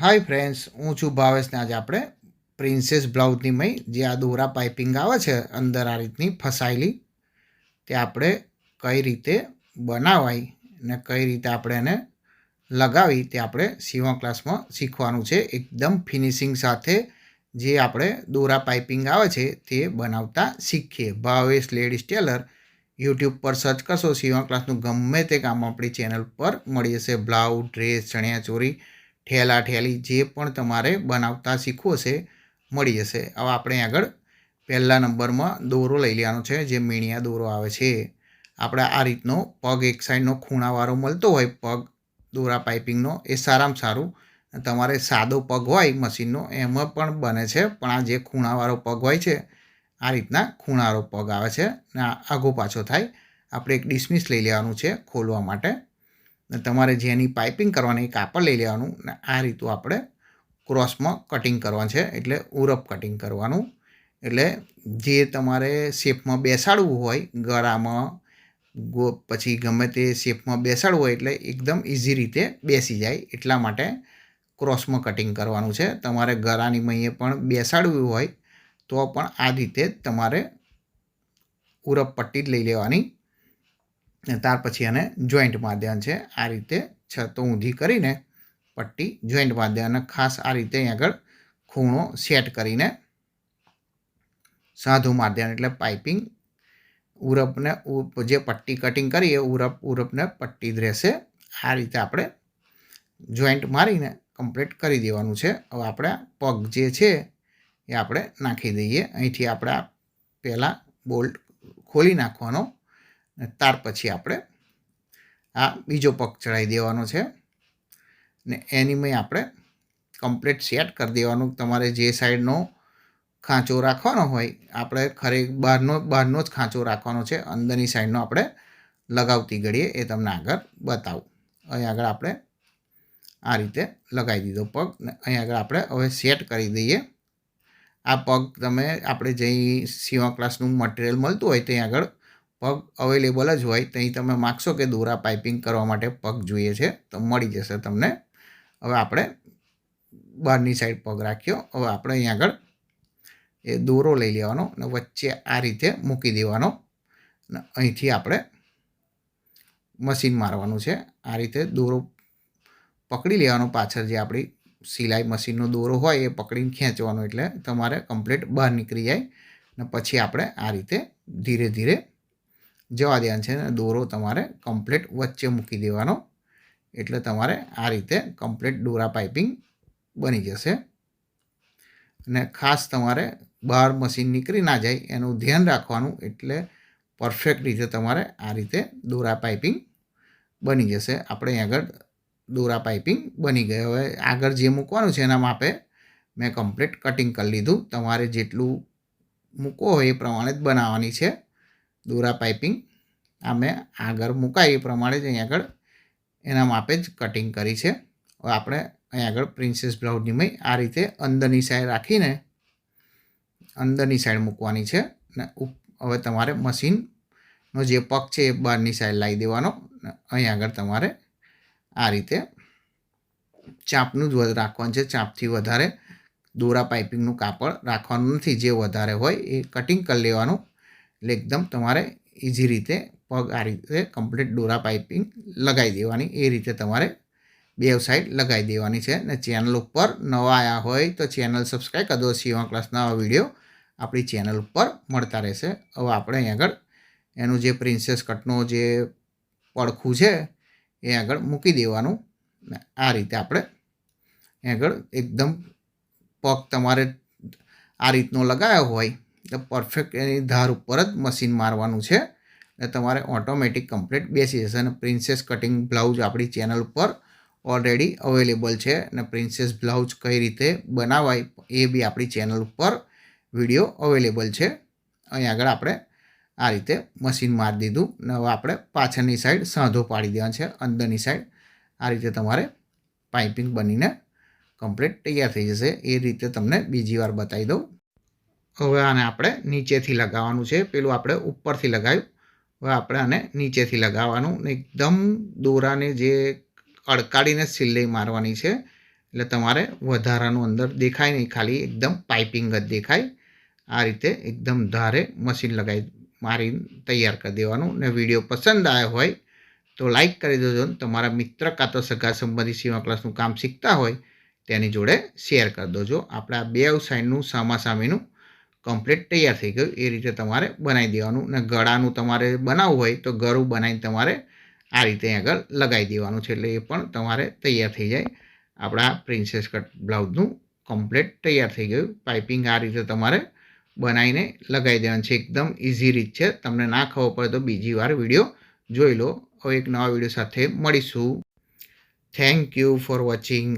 Hi friends હું છું ભાવેશને આજે આપણે પ્રિન્સેસ બ્લાઉઝની મય જે આ દોરા પાઇપિંગ આવે છે અંદર આ રીતની ફસાયેલી, તે આપણે કઈ રીતે બનાવાય ને કઈ રીતે આપણે એને લગાવી તે આપણે સીવા ક્લાસમાં શીખવાનું છે. એકદમ ફિનિશિંગ સાથે જે આપણે દોરા પાઇપિંગ આવે છે તે બનાવતા શીખીએ. ભાવેશ લેડીઝ ટેલર યુટ્યુબ પર સર્ચ કરશો સીવા ક્લાસનું ગમે તે કામ આપણી ચેનલ પર મળી જશે. બ્લાઉઝ ડ્રેસ ચણિયા ચોરી ઠેલા ઠેલી જે પણ તમારે બનાવતા શીખવું હશે, મળી જશે. હવે આપણે આગળ પહેલા નંબરમાં દોરો લઈ લેવાનો છે, જે મીણિયા દોરો આવે છે. આપણે આ રીતનો પગ એક સાઈડનો ખૂણાવાળો મળતો હોય, પગ દોરા પાઇપિંગનો, એ સારામાં સારું. તમારે સાદો પગ હોય મશીનનો, એમાં પણ બને છે, પણ આ જે ખૂણાવાળો પગ હોય છે, આ રીતના ખૂણાવાળો પગ આવે છે ને આગો પાછો થાય. આપણે એક ડિસમિસ લઈ લેવાનું છે ખોલવા માટે. તમારે જેની પાઇપિંગ કરવાની કાપડ લઈ લેવાનું ને આ રીતું આપણે ક્રોસમાં કટિંગ કરવાનું છે. એટલે ઉરપ કટિંગ કરવાનું. એટલે જે તમારે શેપમાં બેસાડવું હોય, ગળામાં ગો, પછી ગમે તે શેપમાં બેસાડવું હોય એટલે એકદમ ઇઝી રીતે બેસી જાય. એટલા માટે ક્રોસમાં કટિંગ કરવાનું છે. તમારે ગળાની મહીએ પણ બેસાડવું હોય તો પણ આ રીતે તમારે ઉરપ પટ્ટી જ લઈ લેવાની. ને ત્યાર પછી એને જોઈન્ટ માધ્યમ છે. આ રીતે છતો ઊંધી કરીને પટ્ટી જોઈન્ટ માધ્યમ ખાસ આ રીતે અહીં આગળ ખૂણો સેટ કરીને સાધુ માધ્યમ એટલે પાઇપિંગ ઉરપને જે પટ્ટી કટિંગ કરીએ ઉરપ ઉરપને પટ્ટી જ રહેશે. આ રીતે આપણે જોઈન્ટ મારીને કમ્પ્લીટ કરી દેવાનું છે. હવે આપણે પગ જે છે એ આપણે નાખી દઈએ. અહીંથી આપણે પહેલાં બોલ્ટ ખોલી નાખવાનો ત્યાર પછી આપણે આ બીજો પગ ચડાવી દેવાનો છે. ને એનીમય આપણે કમ્પ્લીટ સેટ કરી દેવાનું. તમારે જે સાઈડનો ખાંચો રાખવાનો હોય, આપણે ખરે બહારનો બહારનો જ ખાંચો રાખવાનો છે. અંદરની સાઈડનો આપણે લગાવતી ઘડીએ એ તમને આગળ બતાવું. અહીં આગળ આપણે આ રીતે લગાવી દીધો પગ ને અહીં આગળ આપણે હવે સેટ કરી દઈએ. આ પગ તમે, આપણે જે સીવા ક્લાસનું મટીરિયલ મળતું હોય ત્યાં આગળ પગ અવેલેબલ જ હોય ત્યાં તમે માગશો કે દોરા પાઇપિંગ કરવા માટે પગ જોઈએ છે, તો મળી જશે તમને. હવે આપણે બહારની સાઈડ પગ રાખ્યો, હવે આપણે અહીં આગળ એ દોરો લઈ લેવાનો અને વચ્ચે આ રીતે મૂકી દેવાનો. અને અહીંથી આપણે મશીન મારવાનું છે. આ રીતે દોરો પકડી લેવાનો પાછળ જે આપણી સિલાઈ મશીનનો દોરો હોય એ પકડીને ખેંચવાનો એટલે તમારે કમ્પ્લીટ બહાર નીકળી જાય. ને પછી આપણે આ રીતે ધીરે ધીરે જવા દેવાનું છે ને દોરો તમારે કમ્પ્લીટ વચ્ચે મૂકી દેવાનો. એટલે તમારે આ રીતે કમ્પ્લીટ દોરા પાઇપિંગ બની જશે. અને ખાસ તમારે બહાર મશીન નીકળી ના જાય એનું ધ્યાન રાખવાનું એટલે પરફેક્ટ રીતે તમારે આ રીતે દોરા પાઇપિંગ બની જશે. આપણે આગળ દોરા પાઇપિંગ બની ગઈ હવે આગળ જે મૂકવાનું છે એના માપે મેં કમ્પ્લીટ કટિંગ કરી લીધું. તમારે જેટલું મૂકવો હોય એ પ્રમાણે જ બનાવવાની છે. દોરા પાઇપિંગ. આ મેં આગળ મુકાય એ પ્રમાણે જ અહીં આગળ એના માપે જ કટિંગ કરી છે. આપણે અહીં આગળ પ્રિન્સેસ બ્લાઉઝની મય આ રીતે અંદરની સાઈડ રાખીને અંદરની સાઈડ મૂકવાની છે ને હવે તમારે મશીનનો જે પગ છે એ બહારની સાઈડ લાવી દેવાનો અહીં આગળ તમારે આ રીતે ચાંપનું જ રાખવાનું છે. ચાંપથી વધારે દોરા પાઇપિંગનું કાપડ રાખવાનું નથી. જે વધારે હોય એ કટિંગ કરી લેવાનું. એટલે એકદમ તમારે ઇઝી રીતે પગ આ રીતે કમ્પ્લીટ દોરા પાઇપિંગ લગાવી દેવાની. એ રીતે તમારે બે સાઈડ લગાવી દેવાની છે. ને ચેનલ ઉપર નવા આવ્યા હોય તો ચેનલ સબસ્ક્રાઈબ કરી દો. સીવા ક્લાસના વીડિયો આપણી ચેનલ ઉપર મળતા રહેશે. હવે આપણે અહીં આગળ એનું જે પ્રિન્સેસ કટનું જે પડખું છે એ આગળ મૂકી દેવાનું. આ રીતે આપણે આગળ એકદમ પગ તમારે આ રીતનો લગાવ્યો હોય પરફેક્ટ એની ધાર ઉપર જ મશીન મારવાનું છે. ને તમારે ઓટોમેટિક કમ્પ્લીટ બેસી જશે અને પ્રિન્સેસ કટિંગ બ્લાઉઝ આપણી ચેનલ ઉપર ઓલરેડી અવેલેબલ છે. અને પ્રિન્સેસ બ્લાઉઝ કઈ રીતે બનાવાય એ બી આપણી ચેનલ ઉપર વીડિયો અવેલેબલ છે. અહીં આગળ આપણે આ રીતે મશીન મારી દીધું. ને હવે આપણે પાછળની સાઈડ સાંધો પાડી દેવાનો છે. અંદરની સાઈડ આ રીતે તમારે પાઇપિંગ બનીને કમ્પ્લીટ તૈયાર થઈ જશે. એ રીતે તમને બીજી વાર બતાવી દઉં. હવે આને આપણે નીચેથી લગાવવાનું છે. પેલું આપણે ઉપરથી લગાવ્યું. હવે આપણે આને નીચેથી લગાવવાનું. એકદમ દોરાને જે અડકાડીને સિલાઈ મારવાની છે. એટલે તમારે વધારાનું અંદર દેખાય નહીં. ખાલી એકદમ પાઇપિંગ જ દેખાય. આ રીતે એકદમ ધારે મશીન લગાવી મારી તૈયાર કરી દેવાનું. ને વીડિયો પસંદ આવ્યો હોય તો લાઈક કરી દેજો. ને તમારા મિત્ર કાં તો સગા સંબંધી સીમા ક્લાસનું કામ શીખતા હોય તેની જોડે શેર કરી દેજો. આપણે આ બે સામા સામેનું કમ્પ્લીટ તૈયાર થઈ ગયું, એ રીતે તમારે બનાવી દેવાનું. ને ગળાનું તમારે બનાવવું હોય તો ગળું બનાવીને તમારે આ રીતે આગળ લગાવી દેવાનું છે, એટલે એ પણ તમારે તૈયાર થઈ જાય. આપણા પ્રિન્સેસ કટ બ્લાઉઝનું કમ્પ્લીટ તૈયાર થઈ ગયું. પાઇપિંગ આ રીતે તમારે બનાવીને લગાવી દેવાનું છે. એકદમ ઇઝી રીત છે. તમને ના ખબર પડે તો બીજી વાર વીડિયો જોઈ લો. હવે એક નવા વીડિયો સાથે મળીશું. Thank you for watching